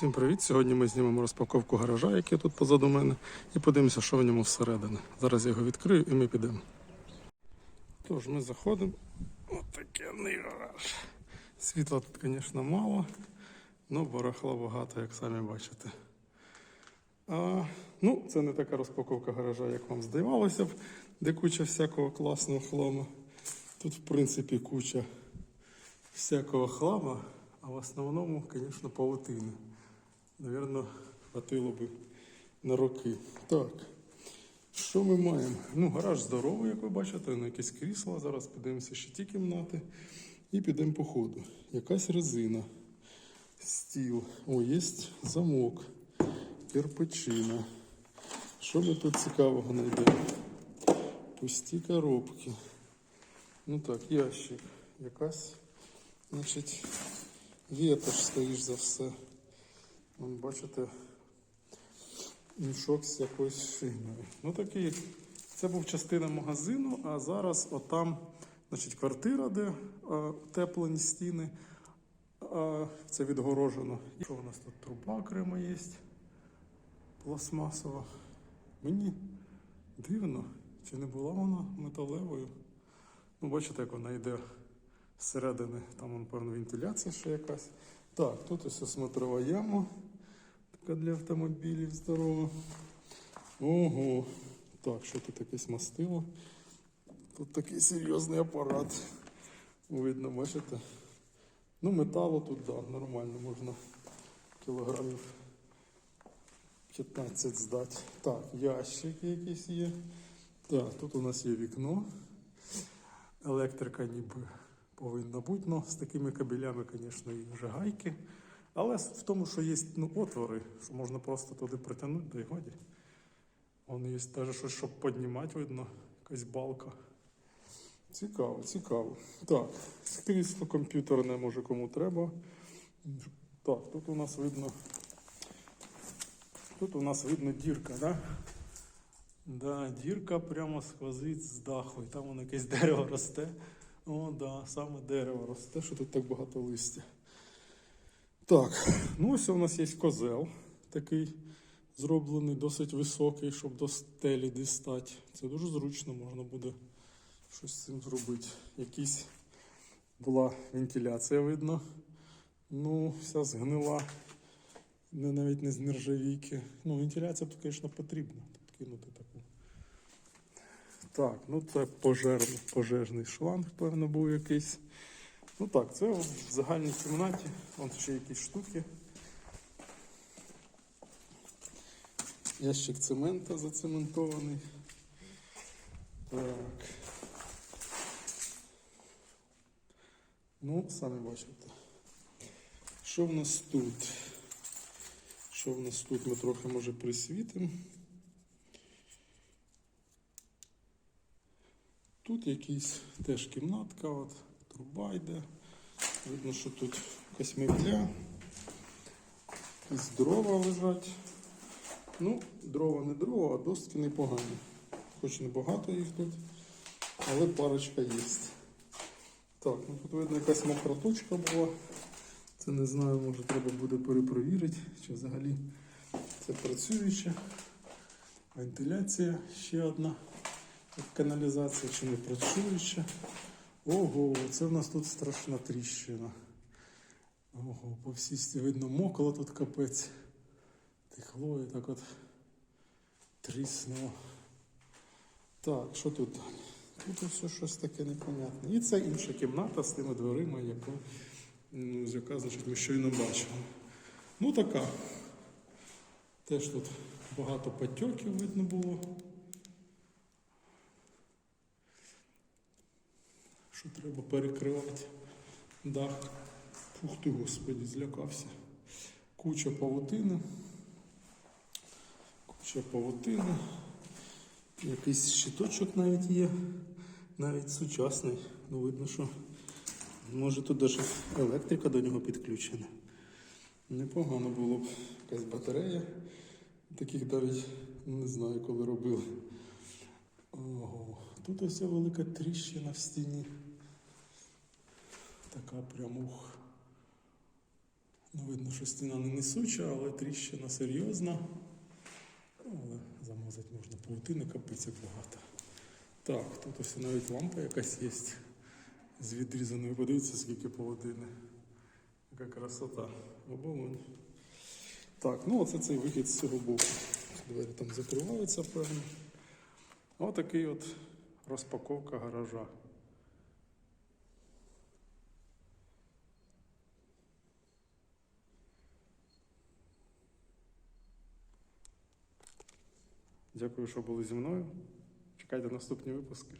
Всім привіт! Сьогодні ми знімемо розпаковку гаража, який тут позаду мене, і подивимося, що в ньому всередині. Зараз я його відкрию і ми підемо. Тож, ми заходимо. Отакий гараж. Світла тут, звісно, мало, але барахла багато, як самі бачите. А, ну, це не така розпаковка гаража, як вам здавалося б, де куча всякого класного хламу. Тут, в принципі, куча всякого хлама, а в основному, звісно, павутини. Навірно, хватило би на роки. Так. Що ми маємо? Ну, гараж здоровий, як ви бачите, на якесь крісло. Зараз подивимося ще ті кімнати. І підемо по ходу. Якась резина, стіл. О, є замок, кирпичина. Що ми тут цікавого знайдемо? Пусті коробки. Ну так, ящик. Якась, значить, вітаж, скоріш за все. Бачите, мішок з якоюсь фігнею. Ну такий, це був частина магазину, а зараз отам, значить, квартира, де утеплені стіни. А, це відгорожено. І що у нас тут труба окремо є? Пластмасова. Мені дивно, чи не була вона металевою. Ну, бачите, як вона йде зсередини, там, певно, вентиляція ще якась. Так, тут ось смотрова яма. Така для автомобілів здорова. Ого. Так, що тут якесь мастило? Тут такий серйозний апарат. Видно, бачите? Ну, металу тут, да, нормально, можна кілограмів 15 здати. Так, ящики якісь є. Так, тут у нас є вікно. Електрика ніби повинна бути. Ну, з такими кабелями, звісно, і вже гайки. Але в тому, що є ну, отвори, що можна просто туди притягнути, да й годі. Вон є теж щось, щоб піднімати, видно, якась балка. Цікаво, цікаво. Так, крісло комп'ютерне, може кому треба. Так, тут у нас видно. Тут у нас видно дірка, да? Да, дірка прямо сквозить з даху. І там воно якесь дерево росте. О, да, саме дерево росте, що тут так багато листя. Так, ну ось у нас є козел такий зроблений, досить високий, щоб до стелі дістати. Це дуже зручно, можна буде щось з цим зробити. Якісь була вентиляція, видно. Ну, вся згнила, не, навіть не з нержавійки. Ну, вентиляція тут, звісно, потрібна. Тут кинути таку. Так, ну це пожежний, пожежний шланг, певно, був якийсь. Ну так, це в загальній кімнаті. Вон ще якісь штуки. Ящик цемента зацементований. Так. Ну, самі бачите. Що в нас тут? Що в нас тут? Ми трохи може присвітимо. Тут якийсь теж кімнатка, от, труба йде. Видно, що тут якась мебля. Дрова лежать. Ну, дрова не дрова, а доски непогані. Хоч небагато їх тут, але парочка є. Так, ну тут видно якась мокра була. Це не знаю, може треба буде перепровірити, чи взагалі це працююче. Вентиляція ще одна. Каналізація чи не працююча. Ого, це в нас тут страшна тріщина. Ого, по всій видно мокало тут капець. Тихло і так от тріснуло. Так, що тут? Тут все щось таке непонятне. І це інша кімната з тими дверима, яку, з яка, значить, ми щойно бачили. Ну така. Теж тут багато потьоків видно було. Що треба перекривати дах. Ух ти, господи, злякався. Куча павутини. Куча павутини. Якийсь щиточок навіть є. Навіть сучасний. Ну, видно, що може тут навіть електрика до нього підключена. Непогано було б якась батарея. Таких навіть не знаю, коли робили. Ого, тут ось велика тріщина в стіні. Така прям ух. Ну, видно, що стіна не несуча, але тріщина серйозна. Ну, але замазати можна паутини, капець багато. Так, тут ось навіть лампа якась є з відрізаною. Подивіться, скільки паутини. Яка красота. Оболонь. Так, ну оце цей вихід з цього боку. Двері там закриваються, певно. Отакий от розпаковка гаража. Дякую, що були зі мною. Чекайте наступні випуски.